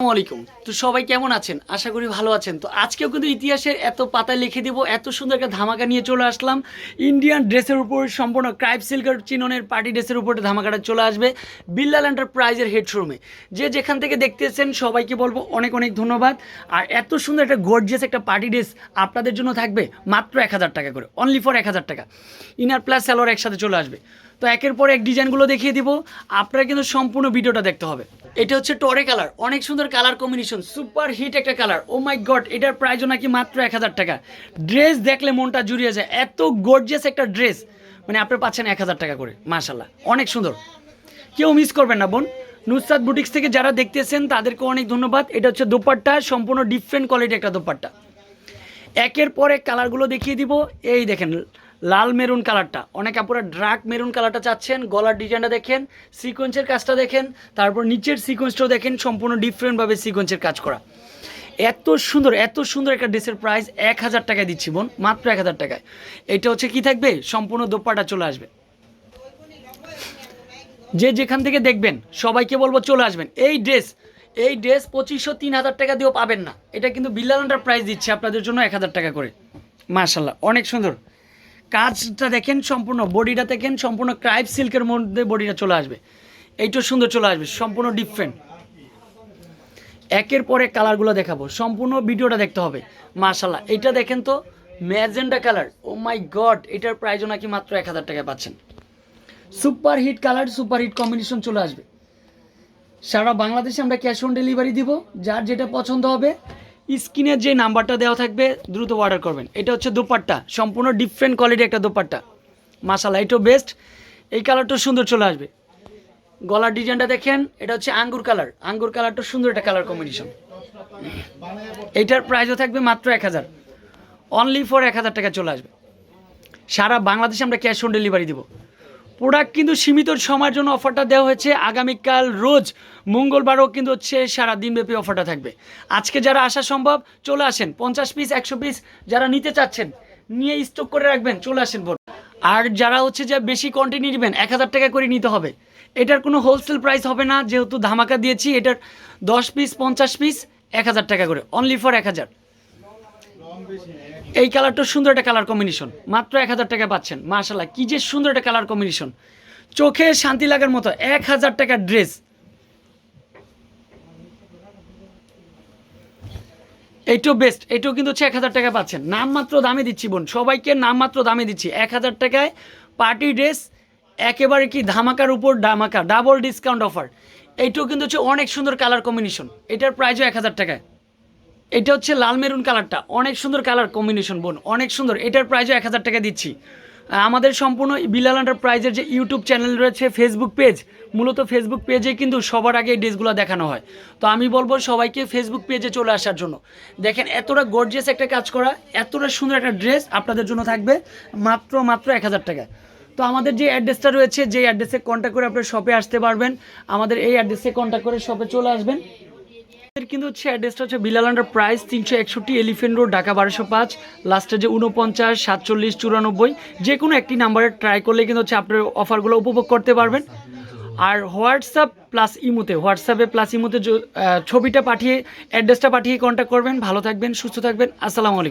আলাইকুম। তো সবাই কেমন আছেন? আশা করি ভালো আছেন। তো আজকেও কিন্তু ইতিহাসের এত পাতায় লিখে দিব, এত সুন্দর একটা ধামাকা নিয়ে চলে আসলাম। ইন্ডিয়ান ড্রেসের উপর সম্পূর্ণ ক্রাইপ সিল্কের চিননের পার্টি ড্রেসের উপরে ধামাকাটা চলে আসবে বিল্লাল এন্টারপ্রাইজের হেড শোরুমে। যে যেখান থেকে দেখতেছেন সবাইকে বলব অনেক অনেক ধন্যবাদ। আর এত সুন্দর একটা গর্জিয়াস একটা পার্টি ড্রেস আপনাদের জন্য থাকবে মাত্র এক হাজার টাকা করে অনলি ফর এক হাজার টাকা। ইনার প্লাস স্যালোয়ার একসাথে চলে আসবে। তো একের পর এক ডিজাইনগুলো দেখিয়ে দিব। আপনারা কিন্তু সম্পূর্ণ ভিডিওটা দেখতে হবে। এটা হচ্ছে টরে কালার, অনেক সুন্দর কালার কম্বিনেশন, সুপার হিট একটা কালার। ও মাই গড এটার প্রাইসও নাকি মাত্র এক হাজার টাকা। ড্রেস দেখলে মনটা জুড়িয়ে যায়, এত গর্জিয়াস একটা ড্রেস। মানে আপনি পাচ্ছেন এক হাজার টাকা করে মাশাল্লাহ অনেক সুন্দর। কেউ মিস করবেন না বোন। নুসরাত বুটিক্স থেকে যারা দেখতেছেন তাদেরকে অনেক ধন্যবাদ। এটা হচ্ছে দোপাট্টা, সম্পূর্ণ ডিফারেন্ট কোয়ালিটি একটা দোপাট্টা। একের পর এক কালারগুলো দেখিয়ে দিব। এই দেখেন লাল মেরুন কালারটা। অনেক আপুরা ড্রাক মেরুন কালারটা চাচ্ছেন, গলার ডিজাইনটা দেখেন সিকোয়েন্সের কাজটা দেখেন, তারপর নিচের সিকোয়েন্সটাও দেখেন, সম্পূর্ণ ডিফারেন্টভাবে সিকোয়েন্সের কাজ করা। এত সুন্দর এত সুন্দর একটা ড্রেসের প্রাইস এক হাজার টাকায় দিচ্ছি বোন, মাত্র এক হাজার টাকায়। এটা হচ্ছে কি থাকবে? সম্পূর্ণ দোপাটা চলে আসবে। যে যেখান থেকে দেখবেন, সবাইকে বলব চলে আসবেন। এই ড্রেস এই ড্রেস পঁচিশশো, তিন হাজার টাকা দিয়েও পাবেন না। এটা কিন্তু বিল্লাল প্রাইস দিচ্ছে আপনাদের জন্য এক হাজার টাকা করে। মার্শাল্লাহ অনেক সুন্দর। কাজটা দেখেন সম্পূর্ণ, বডিটা দেখেন সম্পূর্ণ ক্রাইপ সিল্কের মধ্যে বডিটা চলে আসবে। এইটা সুন্দর চলে আসবে, সম্পূর্ণ ডিফারেন্ট একের পরে কালারগুলো দেখাবো, সম্পূর্ণ ভিডিওটা দেখতে হবে মার্শাল্লাহ এটা দেখেন তো magenta colour oh my god এটার প্রাইসও নাকি মাত্র এক হাজার টাকায় পাচ্ছেন। Super hit colour super hit combination চলে আসবে। সারা বাংলাদেশে আমরা ক্যাশ অন ডেলিভারি দিব, যার যেটা পছন্দ হবে স্ক্রিনের যে নাম্বারটা দেওয়া থাকবে, দ্রুত অর্ডার করবেন। এটা হচ্ছে দোপাট্টা, সম্পূর্ণ ডিফারেন্ট কোয়ালিটি একটা দোপাট্টা। মাসালা এটাও বেস্ট এই কালারটা সুন্দর চলে আসবে। গলার ডিজাইনটা দেখেন, এটা হচ্ছে আঙ্গুর কালার আঙ্গুর কালারটা সুন্দর একটা কালার কম্বিনেশন এইটার প্রাইসও থাকবে মাত্র এক হাজার। অনলি ফর এক হাজার টাকা চলে আসবে। সারা বাংলাদেশে আমরা ক্যাশ অন ডেলিভারি দিব। প্রোডাক্ট কিন্তু সীমিত সময়ের জন্য অফারটা দেওয়া হয়েছে। আগামীকাল রোজ মঙ্গলবারও কিন্তু হচ্ছে সারা দিনব্যাপী অফারটা থাকবে। আজকে যারা আসা সম্ভব, চলে আসেন। পঞ্চাশ পিস একশো পিস যারা নিতে চাচ্ছেন, নিয়ে স্টক করে রাখবেন। চলে আসেন বোন আর যারা হচ্ছে যে বেশি কোয়ান্টিটি নেবেন, এক হাজার টাকা করে নিতে হবে। এটার কোনো হোলসেল প্রাইস হবে না। যেহেতু ধামাকা দিয়েছি, এটার দশ পিস পঞ্চাশ পিস এক হাজার টাকা করে। অনলি ফর এক হাজার। এই কালারটা সুন্দর একটা কালার কম্বিনেশন মাত্র এক হাজার টাকা পাচ্ছেন। মাশাল্লাহ কি যে সুন্দর একটা কালার কম্বিনেশন চোখে শান্তি লাগার মতো এক হাজার টাকার ড্রেস। এইটাও বেস্ট এইটাও কিন্তু হচ্ছে এক হাজার টাকা পাচ্ছেন। নামমাত্র দামে দিচ্ছি বোন, সবাইকে নামমাত্র দামে দিচ্ছি। এক হাজার টাকায় পার্টি ড্রেস একেবারে কি ধামাকার উপর ধামাকা ডাবল ডিসকাউন্ট অফার এইটাও কিন্তু হচ্ছে অনেক সুন্দর কালার কম্বিনেশন এটার প্রাইসও এক হাজার টাকায়। এটা হচ্ছে লাল মেরুন কালারটা। অনেক সুন্দর কালার কম্বিনেশন বোন। অনেক সুন্দর। এটার প্রাইসও এক হাজার টাকা দিচ্ছি। আমাদের সম্পূর্ণ বিলাল এন্টারপ্রাইজের যে ইউটিউব চ্যানেল রয়েছে ফেসবুক পেজ মূলত ফেসবুক পেজে কিন্তু সবার আগে এই ড্রেসগুলো দেখানো হয়। তো আমি বলব সবাইকে ফেসবুক পেজে চলে আসার জন্য। দেখেন, এতটা গর্জিয়াস একটা কাজ করা, এতটা সুন্দর একটা ড্রেস আপনাদের জন্য থাকবে মাত্র মাত্র এক হাজার টাকা তো আমাদের যে অ্যাড্রেসটা রয়েছে, যে অ্যাড্রেসে কন্ট্যাক্ট করে আপনার শপে আসতে পারবেন। আমাদের এই অ্যাড্রেসে কন্ট্যাক্ট করে শপে চলে আসবেন। কিন্তু হচ্ছে অ্যাড্রেসটা হচ্ছে বিলাল আন্ডার প্রাইস তিনশো একষট্টি এলিফেন্ট রোড ঢাকা বারোশো পাঁচ। লাস্টে যে উনপঞ্চাশ সাতচল্লিশ, চুরানব্বই। যে কোনো একটি নাম্বারে ট্রাই করলে কিন্তু হচ্ছে আপনার অফারগুলো উপভোগ করতে পারবেন। আর হোয়াটসঅ্যাপ প্লাস ইমোতে হোয়াটসঅ্যাপে প্লাস ইমোতে ছবিটা পাঠিয়ে অ্যাড্রেসটা পাঠিয়ে কন্ট্যাক্ট করবেন। ভালো থাকবেন, সুস্থ থাকবেন। আসসালামু আলাইকুম।